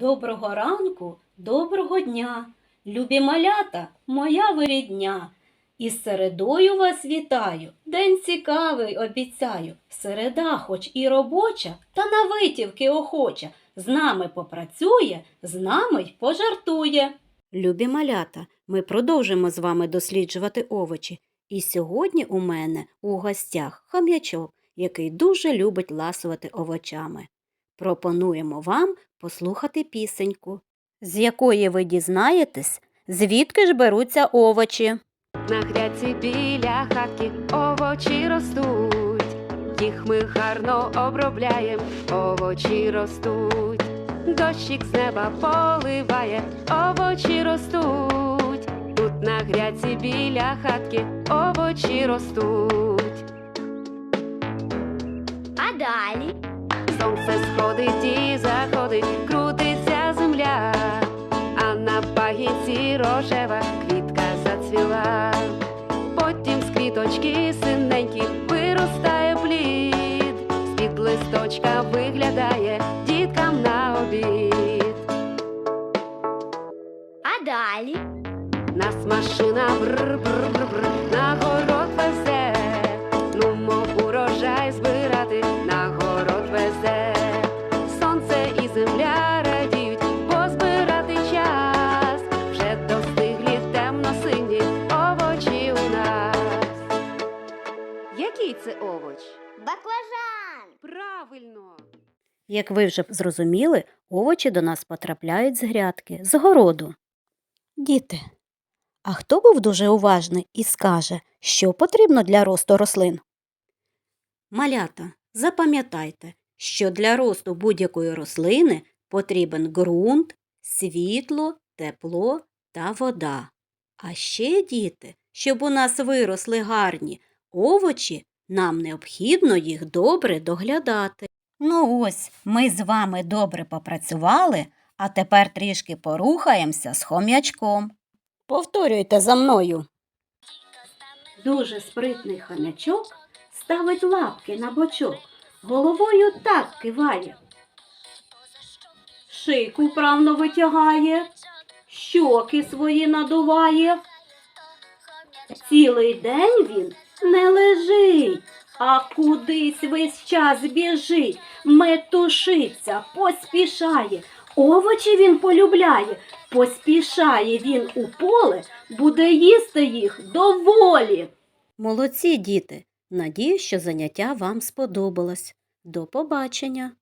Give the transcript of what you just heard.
Доброго ранку, доброго дня, любі малята, моя вирідня. Із середою вас вітаю, день цікавий обіцяю. Середа, хоч і робоча, та на витівки охоча. З нами попрацює, з нами й пожартує. Любі малята, ми продовжимо з вами досліджувати овочі. І сьогодні у мене у гостях хам'ячок, який дуже любить ласувати овочами. Пропонуємо вам послухати пісеньку, з якої ви дізнаєтесь, звідки ж беруться овочі. На гряці біля хатки овочі ростуть, їх ми гарно обробляєм, овочі ростуть, дощик з неба поливає, овочі ростуть, тут на гряці біля хатки овочі ростуть. А далі Сонце сходить і заходить, крутиться земля, а на пагінці рожева квітка зацвіла. Потім з квіточки синенькі виростає плід, з-під листочка виглядає діткам на обід. а далі Нас машина бр-бр-бр-бр на город і земля радіють, бо збирати час. Вже достиглі темно-сині овочі у нас. Який це овоч? баклажан. Правильно! Як ви вже зрозуміли, овочі до нас потрапляють з грядки, з городу. Діти, а хто був дуже уважний і скаже, що потрібно для росту рослин? Малята, запам'ятайте, що для росту будь-якої рослини потрібен ґрунт, світло, тепло та вода. А ще, діти, щоб у нас виросли гарні овочі, нам необхідно їх добре доглядати. Ну ось, ми з вами добре попрацювали, а тепер трішки порухаємося з хом'ячком. Повторюйте за мною. Дуже спритний хомячок ставить лапки на бочок, головою так киває. Шийку вправно витягає, щоки свої надуває. Цілий день він не лежить, а кудись весь час біжить, метушиться, поспішає. Овочі він полюбляє, поспішає він у поле, буде їсти їх доволі. Молодці, діти. Надію, що заняття вам сподобалось. До побачення.